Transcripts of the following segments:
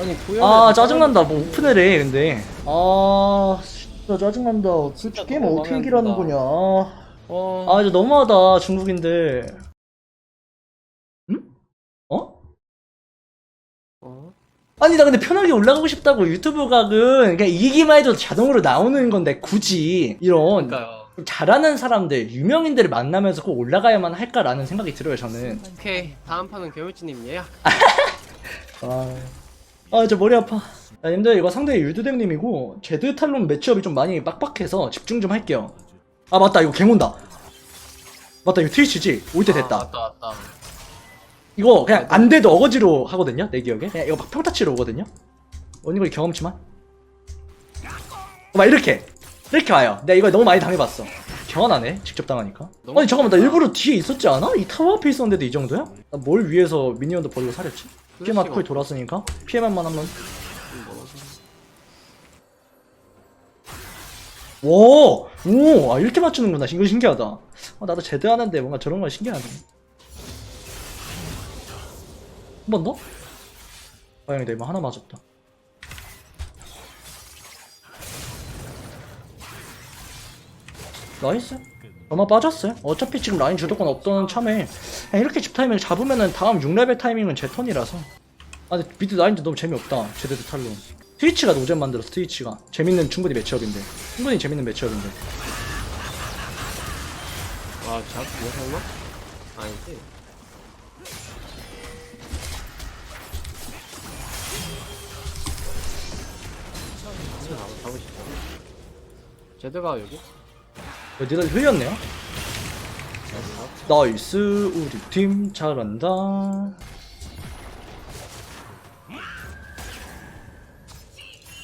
아니 구현. 아 짜증난다 뭐 오픈을 해 근데 아 진짜 짜증난다 진짜 게임 너무 어떻게 마음에 이기라는 든다. 거냐 어. 아 이제 너무하다 중국인들 응? 어? 어? 아니 나 근데 편하게 올라가고 싶다고 유튜브 각은 그냥 이기기만 해도 자동으로 나오는 건데 굳이 이런 그러니까요. 좀 잘하는 사람들 유명인들을 만나면서 꼭 올라가야만 할까라는 생각이 들어요 저는 오케이 다음 판은 괴물치님 예약. 아 저 머리 아파. 야 님들 이거 상대 유드댐님이고 제드 탈론 매치업이 좀 많이 빡빡해서 집중 좀 할게요. 아 맞다. 이거 갱 온다. 맞다. 이거 트위치지? 올 때 됐다. 아, 왔다 왔다. 이거 그냥 안 돼도 어거지로 하거든요 내 기억에. 그냥 이거 막 평타치로 오거든요. 언니가 경험치만? 어, 막 이렇게. 이렇게 와요. 내가 이거 너무 많이 당해봤어. 경험하네 직접 당하니까. 아니 잠깐만. 나. 일부러 뒤에 있었지 않아? 이 타워 앞에 있었는데도 이 정도야? 나 뭘 위해서 미니언도 버리고 사렸지? 피해만 거의 돌았으니까? 피해만만 하면 오! 오! 아 이렇게 맞추는구나. 이거 신기하다. 아, 나도 제대 하는데 뭔가 저런 건 신기하네. 한 번 더? 다행이다 이거 하나 맞았다. 나이스 얼마 빠졌어요? 어차피 지금 라인 주도권 없던 참에 이렇게 집 타이밍 잡으면은 다음 6레벨 타이밍은 제 턴이라서 아 근데 미드 라인도 너무 재미없다 제대로 탈로 트위치가 노잼 만들었어 트위치가 재밌는 충분히 매치업인데 충분히 재밌는 매치업인데 와, 자, 이거 설마? 아니지. 싶어. 제드가 여기? 어, 니들 흘렸네요 나이스 우리 팀 잘한다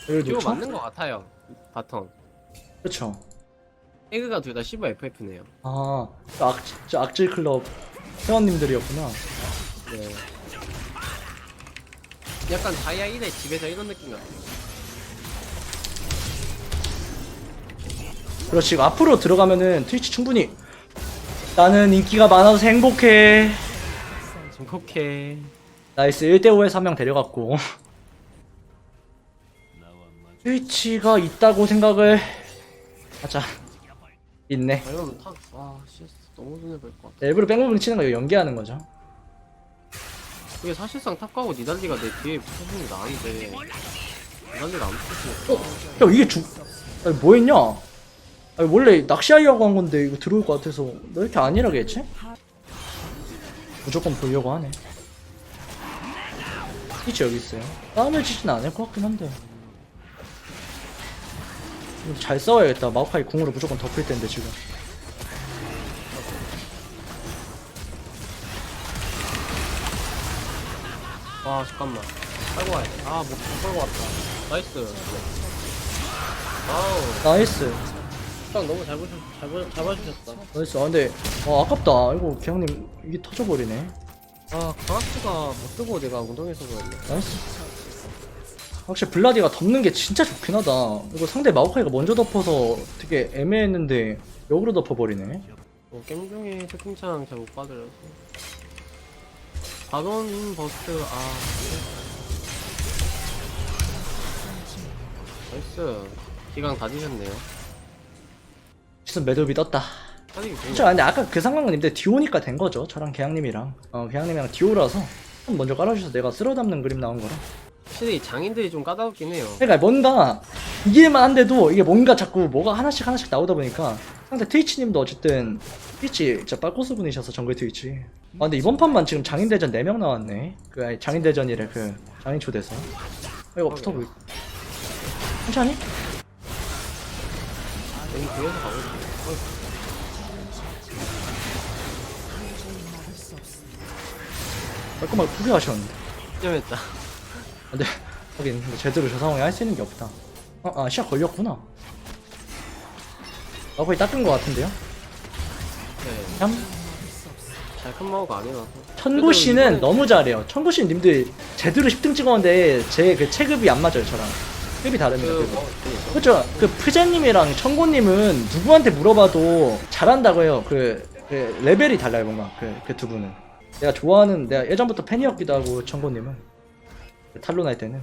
이거 놓쳐? 맞는 것 같아요. 바텀. 그쵸 에그가 둘다 15FF네요. 아, 저 악, 저 악질 클럽 회원님들이었구나. 네. 약간 다이아 1의 집에서 이런 느낌 같아. 그렇지, 앞으로 들어가면은 트위치 충분히. 나는 인기가 많아서 행복해. 행복해. 나이스, 1대5에서 한명 데려갔고. 트위치가 있다고 생각을 하자. 있네. 아, 이러면 타, 아, 씨, 너무 눈에 볼것 같아. 일부러 백무빙 치는 거 이거 연기하는 거죠. 이게 사실상 탑가고 니달리가 내 뒤에 붙어주는 게 나은데. 니달리가 안 붙어주니까. 야, 이게 중, 아니, 뭐 했냐? 아니, 원래 낚시하려고 한 건데 이거 들어올 것 같아서 너 이렇게 안일하게 했지? 무조건 보려고 하네. 트위치 여기 있어요. 싸움을 치진 않을 것 같긴 한데. 잘 싸워야겠다. 마오카이 궁으로 무조건 덮을 텐데 지금. 와, 잠깐만. 빨고 와야 돼. 아, 못, 못 빨고 왔다. 나이스. 아우, 나이스. 딱 너무 잘 보셨, 잘, 보- 잘 봐주셨다. 나이스. 아 근데 아, 아깝다. 이거 개형님 이게 터져버리네. 아, 강학수가 못 쓰고 내가 엉덩이에서 그랬네. 나이스. 확실히 블라디가 덮는 게 진짜 좋긴 하다. 이거 상대 마오카이가 먼저 덮어서 되게 애매했는데 역으로 덮어버리네. 어, 게임 중에 채팅창 잘 못 받으려서. 바론 버스트, 아. 나이스. 기강 다 뒤셨네요. 시선 매듭이 떴다. 아니, 진짜 근데 아까 그 상황은 님들 디오니까 된 거죠. 저랑 개양님이랑. 어, 개양님이랑 디오라서 먼저 깔아주셔서 내가 쓸어 담는 그림 나온 거라. 확실히 장인들이 좀 까다롭긴 해요. 그러니까 뭔가 이길만 한데도 이게 뭔가 자꾸 뭐가 하나씩 하나씩 나오다 보니까 상대 트위치님도 어쨌든 트위치 진짜 빨코스 분이셔서 정글 트위치. 아 근데 이번 판만 지금 장인 대전 4명 나왔네. 그 아니 장인 대전이래 그 장인 초대서. 아, 이거 붙어 보이. 천천히? 여기 뒤에서 가고 있어. 깔끔하게 포기하셨는데. 쯤했다. 근데 하긴 근데 제대로 저 상황에 할 수 있는 게 없다. 아, 아 시야 걸렸구나. 아 거의 닦은 것 같은데요? 네. 참 잘큰 마우가 아니라서. 천고 씨는 너무 잘해요. 천고 씨는 님들 제대로 10등 찍었는데 제 그 체급이 안 맞아요 저랑. 급이 다릅니다. 그, 그, 뭐, 그, 그렇죠. 그 프제님이랑 천고님은 누구한테 물어봐도 잘한다고 해요. 그, 그 레벨이 달라요 뭔가 그그두 분은. 내가 좋아하는 내가 예전부터 팬이었기도 하고 천고님은 그 탈론 할 때는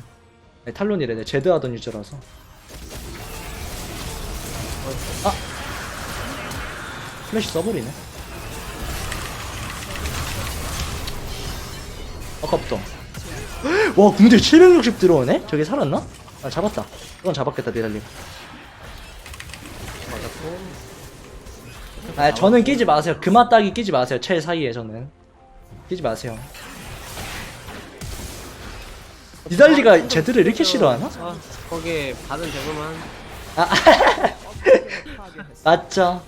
아니, 탈론이래 내 제드 하던 유저라서 아 플래시 써버리네 아까부터 와 궁대 760 들어오네? 저게 살았나? 아 잡았다. 이건 잡았겠다 니달님. 맞았고 아 저는 끼지 마세요. 그마 따기 끼지 마세요. 첼 사이에 저는. 끼지 마세요. 니달리가 제드를 이렇게 싫어하나? 아 거기에 받은 대부만 맞죠.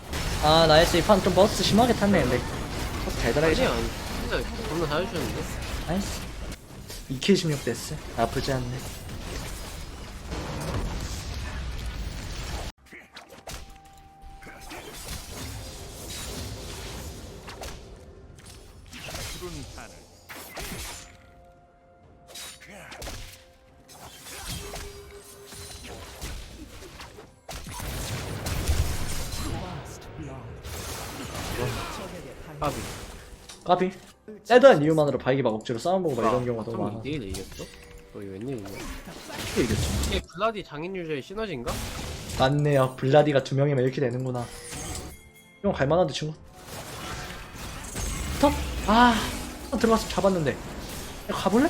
아 나이스. 이 판 좀 버스 심하게 탔네 근데. 버스 달달하게 아니야 잘 진짜 겁나 잘해주셨는데? 나이스. 2K 16 됐어. 나쁘지 않네 까비. 까비? 세드한 이유만으로 바이기 막 억지로 싸움보고 막 이런 경우가 너무 많아 2대1 이겼어? 거기 웬일이냐 어떻게 이겼지? 이게 블라디 장인 유저의 시너지인가? 맞네요 블라디가 두 명이면 이렇게 되는구나. 형 갈만한데 친구? 스톱? 아 아, 들어갔으면 잡았는데. 야, 가볼래?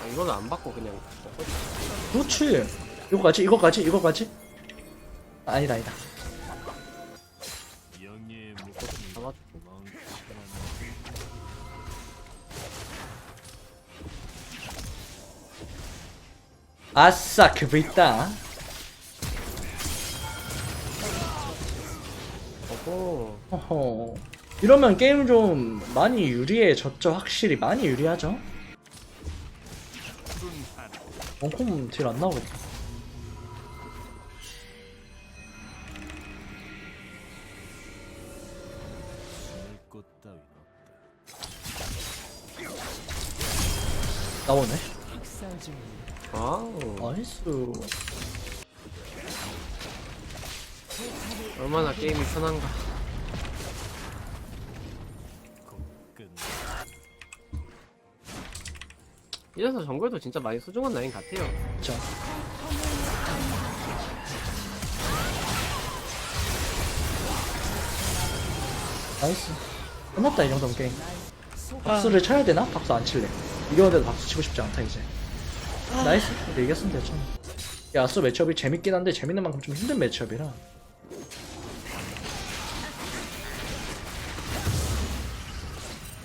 아 이거는 안 받고 그냥 그렇지. 이거까지 이거까지 이거까지 아, 아니다 아니다. 영예의 잡아주고 아싸 그브 있다. 어허. 허허 이러면 게임 좀 많이 유리해졌죠? 확실히 많이 유리하죠? 원콤 딜 안 나오겠다. 나오네? 와우. 나이스. 얼마나 게임이 편한가 이래서 정글도 진짜 많이 소중한 라인 같아요. 자 나이스. 끝났다 이 정도면 게임. 박수를 쳐야 되나? 박수 안 칠래. 이겼는데도 박수 치고 싶지 않다 이제. 나이스. 근데 이겼으면 되죠. 야수 매치업이 재밌긴 한데 재밌는 만큼 좀 힘든 매치업이라.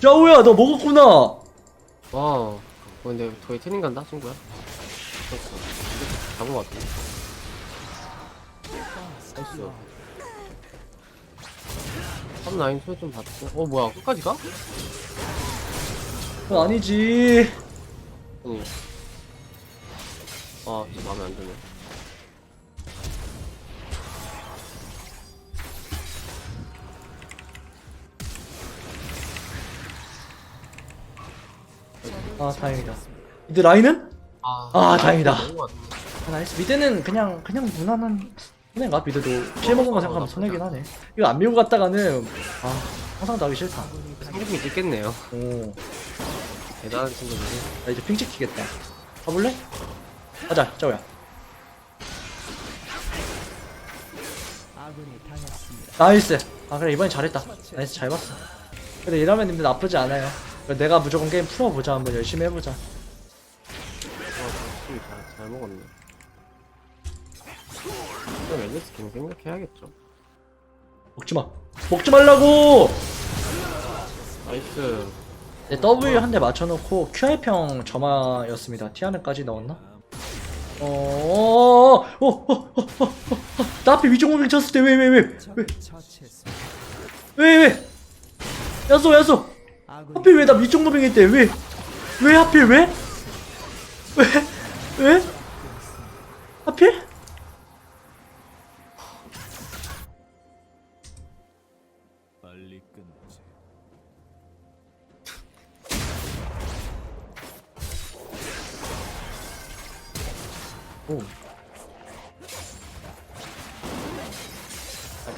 야우야 너 먹었구나. 와 어, 근데 거의 트닝 간다 친구야. 그렇어 잡은 것 같은데 나이스 탑 라인 소리 좀 봤고. 어 뭐야 끝까지 가? 그건 아니지. 아니 아 진짜 마음에 안 드네 아 다행이다. 근데 라인은? 아, 아, 다행이다. 너무. 아, 나이스. 미드는 그냥 그냥 무난한 손해인가? 미드도 피해 먹은 거 생각하면 손해긴 하네. 이거 안 밀고 갔다가는 아 항상 나기 싫다. 생각이 있겠네요. 오. 대단한 친구들이 나 이제 핑 찍히겠다. 가볼래? 가자 짜오야. 나이스. 아 그래 이번엔 잘했다. 나이스 잘 봤어. 그래 이러면 님들 나쁘지 않아요 내가 무조건 게임 풀어보자. 한번 열심히 해보자. 와 진짜 잘, 잘 먹었네. 그럼 앨리스 갱 생각해야겠죠. 먹지마. 먹지 말라고! 나이스. 네, W 한 대 맞춰놓고 QR평 점화였습니다. 티아는까지 넣었나? 어, 어, 어, 어, 어, 어, 어, 나 앞에 위중공격 쳤을 때 왜, 왜, 왜, 왜, 왜, 왜, 야쏘, 야쏘, 하필 왜나 위중공격일 때 왜, 왜 하필 왜, 왜, 왜, 하필? 빨리 끝내지. 오,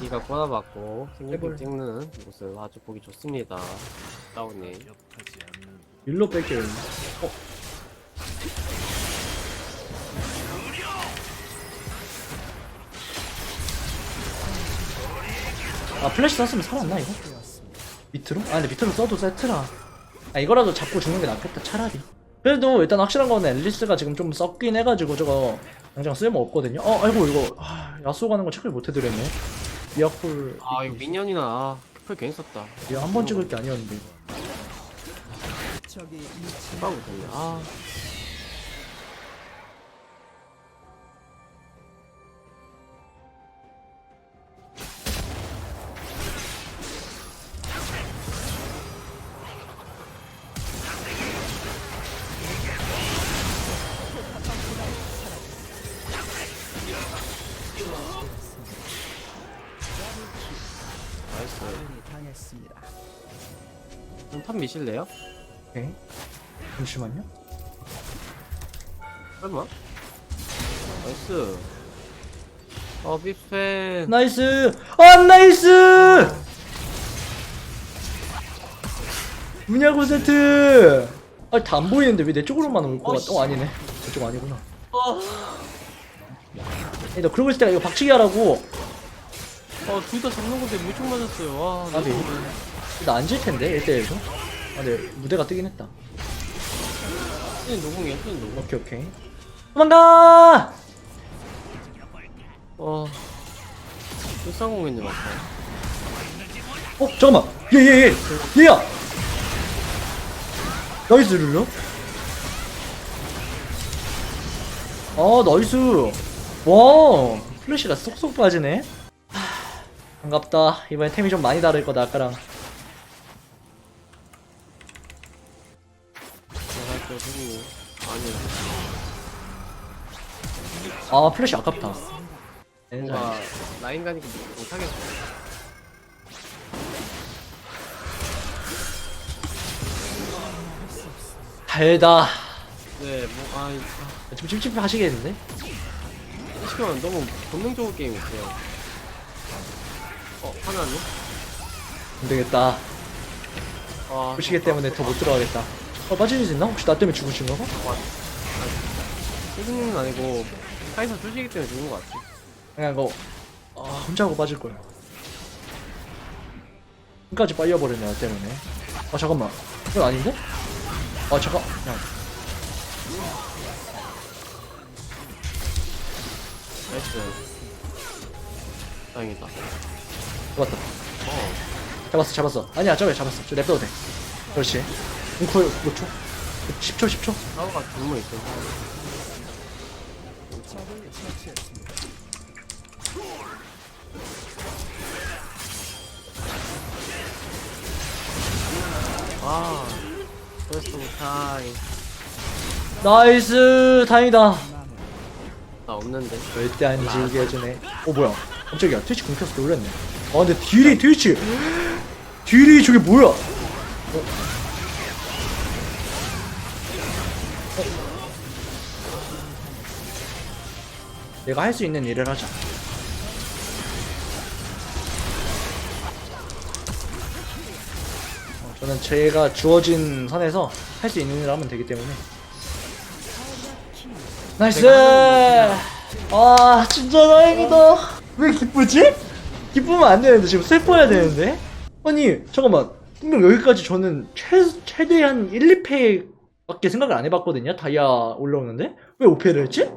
여기가 꼬라박고 생긴 해볼. 찍는 모습 아주 보기 좋습니다. 다운이 일로 뺄게요. 어. 아 플래시 썼으면 살았나 이거? 밑으로? 아 근데 밑으로 써도 세트라 아 이거라도 잡고 죽는 게 낫겠다 차라리 그래도 일단 확실한 거는 앨리스가 지금 좀 썩긴 해가지고 저거 당장 쓸모 없거든요 어 아이고 이거 아, 야수 가는 거 체크를 못 해드렸네 미아콜 아 이거 미니언이나 아, 풀 괜히 썼다. 이거 한번 찍을 게 아니었는데. 빠고 됐네. 아 나이스 그럼 탑 미실래요? 오케이 잠시만요. 설마? 나이스. 어 빅팬. 나이스! 아 나이스! 문야고 세트 아 다 안 보이는데 왜 내 쪽으로만 올 것 같아? 어 아니네. 저쪽 아니구나. 아니, 너 그러고 있을 때가 이거 박치기 하라고 어 둘 다 잡는 건데 무척 맞았어요. 와 나비. 나 앉을 텐데 1대1도 아 근데 무대가 뜨긴 했다. 수는 노공이야 수는 노공 오케이 오케이. 도망가! 와 불쌍공했네 막판. 어 잠깐만. 얘얘얘 얘야! 나이스 룰루. 아 나이스. 와 플래시가 쏙쏙 빠지네. 하, 반갑다. 이번엔 템이 좀 많이 다를 거다 아까랑. 아 플래시 아깝다. 뭔가 라인 가니까 못하겠어. 달다. 네 뭐 아, 아. 좀 찝찝하시겠는데? 시키면 너무 본능적으로 게임 못해요 어 하나네? 안 되겠다 아 부시계 때문에 더 못 들어가겠다 어수 있나? 혹시 나 때문에 죽으신 거가? 세승님은 아니고 카이사 쏘시기 때문에 죽은 것 같아 그냥 이거 아 혼자 하고 빠질 거야. 끝까지 빨려버렸네 나 때문에. 아 잠깐만 이건 아닌데? 아 잠깐. 야, 나이스 다행이다 잡았다. 어 잡았어 잡았어. 아니야 잡아 잡았어. 저 냅둬도 돼. 그렇지. 웅쿨 몇 초? 10초 10초. 사고가 분모 있어 아 first time 나이스 다행이다. 나 없는데 절대 안 지우게 해주네. 어 뭐야? 깜짝이야. 트위치 공켰어 놀랐네. 아 근데 딜이 트위치 딜이 저게 뭐야? 어? 내가 할 수 있는 일을 하자. 어, 저는 제가 주어진 선에서 할 수 있는 일을 하면 되기 때문에. 나이스! 아, 진짜 다행이다. 왜 기쁘지? 기쁘면 안 되는데, 지금 슬퍼야 되는데? 아니, 잠깐만. 분명 여기까지 저는 최, 최대한 1, 2패 밖에 생각을 안 해봤거든요. 다이아 올라오는데? 왜 5패를 했지?